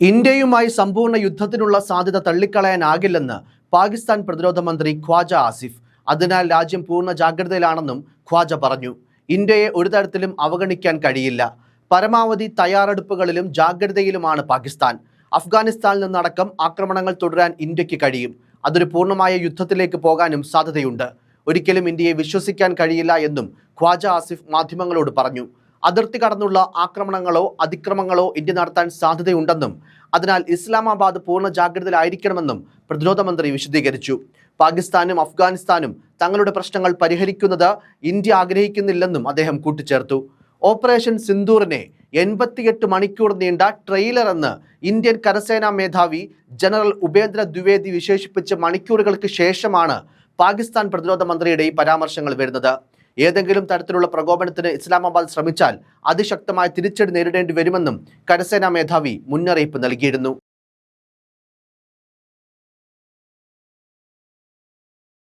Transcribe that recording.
ഇന്ത്യയുമായി സമ്പൂർണ യുദ്ധത്തിനുള്ള സാധ്യത തള്ളിക്കളയാനാകില്ലെന്ന് പാകിസ്ഥാൻ പ്രതിരോധ മന്ത്രി ഖ്വാജ ആസിഫ്. അതിനാൽ രാജ്യം പൂർണ ജാഗ്രതയിലാണെന്നും ഖ്വാജ പറഞ്ഞു. ഇന്ത്യയെ ഒരു തരത്തിലും അവഗണിക്കാൻ കഴിയില്ല. പരമാവധി തയ്യാറെടുപ്പുകളിലും ജാഗ്രതയിലുമാണ് പാകിസ്ഥാൻ. അഫ്ഗാനിസ്ഥാനിൽ നിന്നടക്കം ആക്രമണങ്ങൾ തുടരാൻ ഇന്ത്യയ്ക്ക് കഴിയും. അതൊരു പൂർണമായ യുദ്ധത്തിലേക്ക് പോകാനും സാധ്യതയുണ്ട്. ഒരിക്കലും ഇന്ത്യയെ വിശ്വസിക്കാൻ കഴിയില്ല എന്നും ഖ്വാജ ആസിഫ് മാധ്യമങ്ങളോട് പറഞ്ഞു. അതിർത്തി കടന്നുള്ള ആക്രമണങ്ങളോ അതിക്രമങ്ങളോ ഇന്ത്യ നടത്താൻ സാധ്യതയുണ്ടെന്നും അതിനാൽ ഇസ്ലാമാബാദ് പൂർണ ജാഗ്രതയിലായിരിക്കണമെന്നും പ്രതിരോധ മന്ത്രി വിശദീകരിച്ചു. പാകിസ്ഥാനും അഫ്ഗാനിസ്ഥാനും തങ്ങളുടെ പ്രശ്നങ്ങൾ പരിഹരിക്കുന്നത് ഇന്ത്യ ആഗ്രഹിക്കുന്നില്ലെന്നും അദ്ദേഹം കൂട്ടിച്ചേർത്തു. ഓപ്പറേഷൻ സിന്ദൂറിനെ എൺപത്തിയെട്ട് മണിക്കൂർ നീണ്ട ട്രെയിലർ എന്ന് ഇന്ത്യൻ കരസേനാ മേധാവി ജനറൽ ഉപേന്ദ്ര ദ്വിവേദി വിശേഷിപ്പിച്ച മണിക്കൂറുകൾക്ക് ശേഷമാണ് പാകിസ്ഥാൻ പ്രതിരോധ മന്ത്രിയുടെ ഈ പരാമർശങ്ങൾ വരുന്നത്. ഏതെങ്കിലും തരത്തിലുള്ള പ്രകോപനത്തിന് ഇസ്ലാമാബാദ് ശ്രമിച്ചാൽ അതിശക്തമായ തിരിച്ചടി നേരിടേണ്ടി വരുമെന്നും കരസേനാ മേധാവി മുന്നറിയിപ്പ് നൽകിയിരുന്നു.